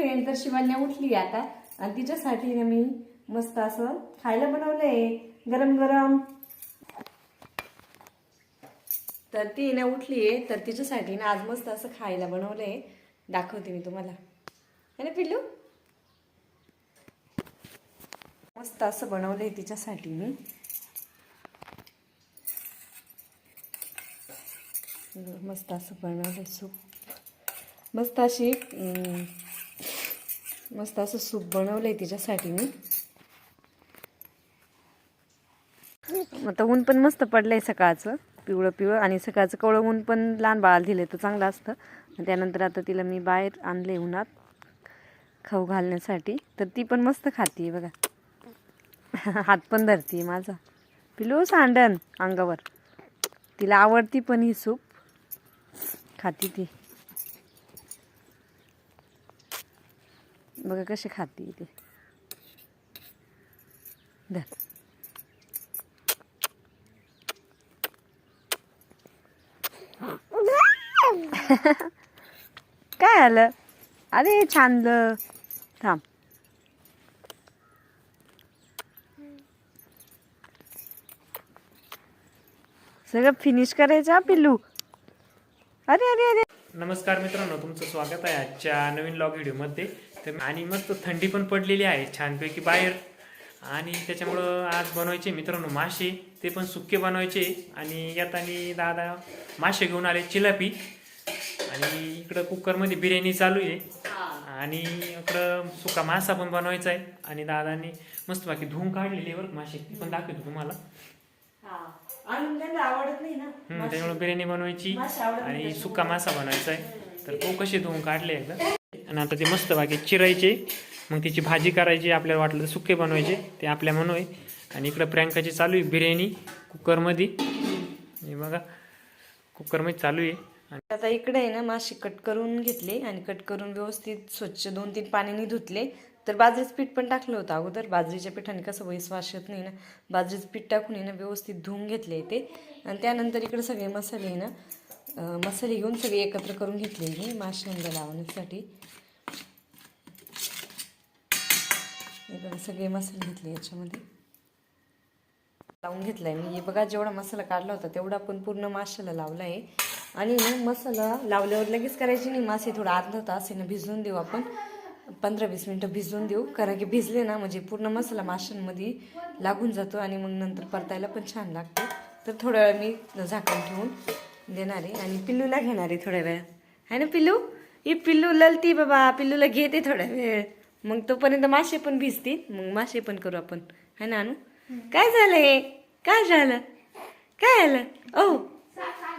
Friend तर शिवान्या उठली आता आणि तिच्यासाठी ना मी मस्त असं खायला बनवलंय गरम गरम. तर ती ना उठली आहे तर तिच्यासाठी ना आज मस्त असं खायला बनवलंय. दाखवते मी तुम्हाला. है ना पिल्लू? मस्त असं बनवलंय तिच्यासाठी मी. मस्त असं बनवलं सूप. मस्त अशी मस्त असं सूप बनवलं आहे तिच्यासाठी मी. आता ऊन पण मस्त पडलंय सकाळचं पिवळं पिवळं आणि सकाळचं कवळं ऊन पण लहान बाळाला दिलं तर चांगलं असतं. आणि त्यानंतर आता तिला मी बाहेर आणले उन्हात खाऊ घालण्यासाठी. तर ती पण मस्त खाते बघा. हात पण धरते माझा. पिलू सांडण अंगावर. तिला आवडती पण ही सूप. खाती ती. बघा कशी खाती ते. धर. काय आलं? अरे छान थांब. सगळं फिनिश करायचं हा पिल्लू. अरे अरे अरे. नमस्कार मित्रांनो तुमचं स्वागत आहे आजच्या नवीन लॉग व्हिडिओमध्ये तर आणि मस्त थंडी पण पडलेली आहे छानपैकी बाहेर. आणि त्याच्यामुळं आज बनवायचे मित्रांनो मासे ते पण सुके बनवायचे. आणि यात आणि दादा मासे घेऊन आले चिलापी. आणि इकडं कुकरमध्ये बिर्याणी चालू आहे. आणि इकडं सुका मासा पण बनवायचा आहे. आणि दादानी मस्त बाकी धुवून काढलेली आहे बरं मासे. ते पण दाखवतो तुम्हाला. त्याच्यामुळे बिर्याणी बनवायची आणि सुका मासा बनवायचा आहे. तर तो कसे धुवून काढले एकदा? आणि आता ते मस्त बाकी चिरायचे. मग त्याची भाजी करायची आपल्याला वाटलं तर सुके बनवायचे. ते आपल्या म्हणू आहे. आणि इकडं प्रियांकाची चालू आहे बिर्याणी कुकरमध्ये. हे बघा कुकरमध्ये चालू आहे. आणि आता इकडे आहे ना मासे कट करून घेतले आणि कट करून व्यवस्थित स्वच्छ दोन तीन पाण्याने धुतले. तर बाजरीचं पीठ पण टाकलं होतं अगोदर. बाजरीच्या पिठाने कसं वैश्वास येत नाही ना. बाजरीचं पीठ टाकून आहे ना व्यवस्थित धुवून घेतले ते. आणि त्यानंतर इकडे सगळे मसाले आहे ना मसाले घेऊन सगळी एकत्र करून घेतले मी माशांना लावण्यासाठी सगळे मसाले घेतले याच्यामध्ये. लावून घेतलाय मी. हे बघा जेवढा मसाला काढला होता तेवढा पण पूर्ण माशाला लावला आहे आणि मसाला लावल्यावर लगेच करायची नाही. मासे थोडा अर्धा तास आहे ना भिजवून देऊ आपण. पंधरा वीस मिनटं भिजवून देऊ. कारण की भिजले ना म्हणजे पूर्ण मसाला माशांमध्ये लागून जातो आणि मग नंतर परतायला पण छान लागतो. तर थोड्या वेळ मी झाकण ठेवून देणार आहे आणि पिल्लूला घेणार आहे थोड्या वेळ. आहे ना पिल्लू? ही पिल्लू ललती बाबा. पिल्लूला घेते थोड्या वेळ. मग तोपर्यंत मासे पण भिजतील. मग मासे पण करू आपण. है ना अनु? काय झालंय काय झालं? काय आलं? ओ.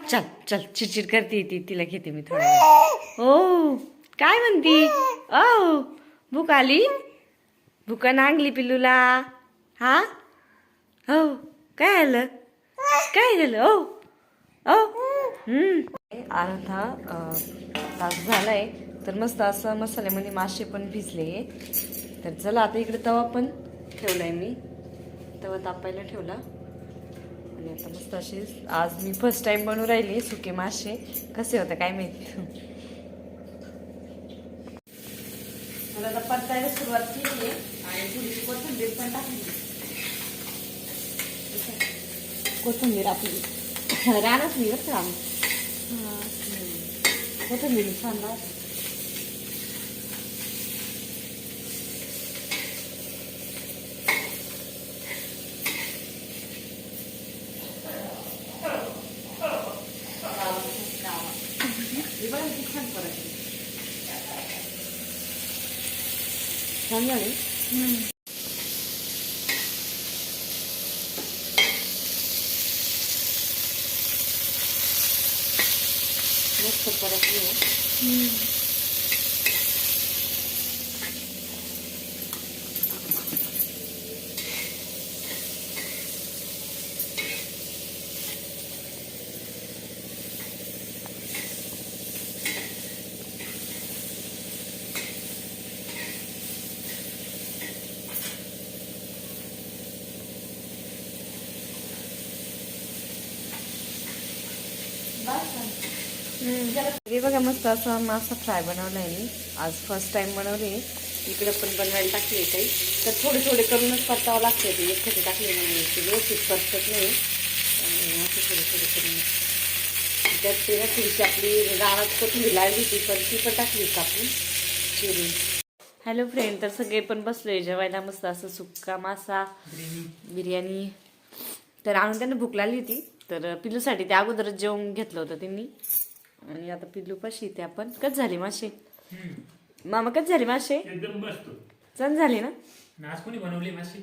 चल चल. चिडचिड करते ती. तिला घेते मी थोडा वेळ. ओ. काय म्हणती? ओ. भूक आली? भूक नांगली पिल्लूला. हा? हो. काय आलं? काय झालं? ओ. ओ. अर्धा तास तास झालाय. तर मस्त असं मसाल्यामध्ये म्हणजे मासे पण भिजले. तर चला आता इकडे तवा पण ठेवलाय मी. तवा तापायला ठेवला. आणि आता मस्त असे आज मी फर्स्ट टाइम बनवून राहिली सुके मासे. कसे होते काय माहिती? मला आता परतायला सुरुवात केली आणि थोडीशी कोथिंबीर पण टाकली. कोथिंबीर आपली. रानच मी बरं का आम्ही. हम्म. कोथिंबीर छान राहते छान झाले मस्त परत बस हे बघा मस्त असा मासा फ्राय बनवला आहे मी. आज फर्स्ट टाइम बनवले. इकडे पण बनवायला टाकले काही तर थोडे थोडे करूनच परतावं लागते ते. एकटे टाकले म्हणजे ते व्यवस्थित परतत नाही. असं थोडे थोडे करून. त्यात ते ना थोडीशी आपली रानात कोथिंबीर लागली ती पण ती पण टाकली कापून चिरून. हॅलो फ्रेंड तर सगळे पण बसलोय जेवायला. मस्त असं सुक्का मासा बिर्याणी. तर आणून त्यांना भूक लागली होती. तर पिल्लूसाठी ते अगोदरच जेवण घेतलं होतं त्यांनी. आणि आता पिल्लू पाशी ते आपण कच झाले मासे मामा कच झाले मासे एकदम बसतो चण झाले ना? आज कोणी बनवली मासे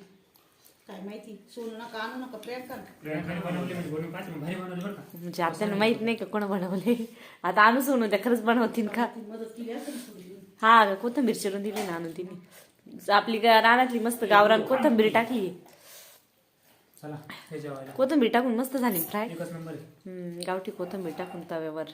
काय माहिती? सोनू नका आणू नका प्रियंका प्रियांकाने बनवले म्हणजे बनवून भारी बनवले बरं का. म्हणजे आपल्याला माहीत नाही का कोण बनवले. आता आणू सोनू त्या खरंच बनवतील का? मदत केली असेल थोडी हा कोथंबीर चिरून दिली ना आणून तिने. आपली गा- रानातली मस्त गावरान कोथंबीर टाकली. चला हे जेवायला. कोथंबीर टाकून मस्त झाली फ्राय? एकच नंबर आहे. गावठी कोथंबीर टाकून तव्यावर.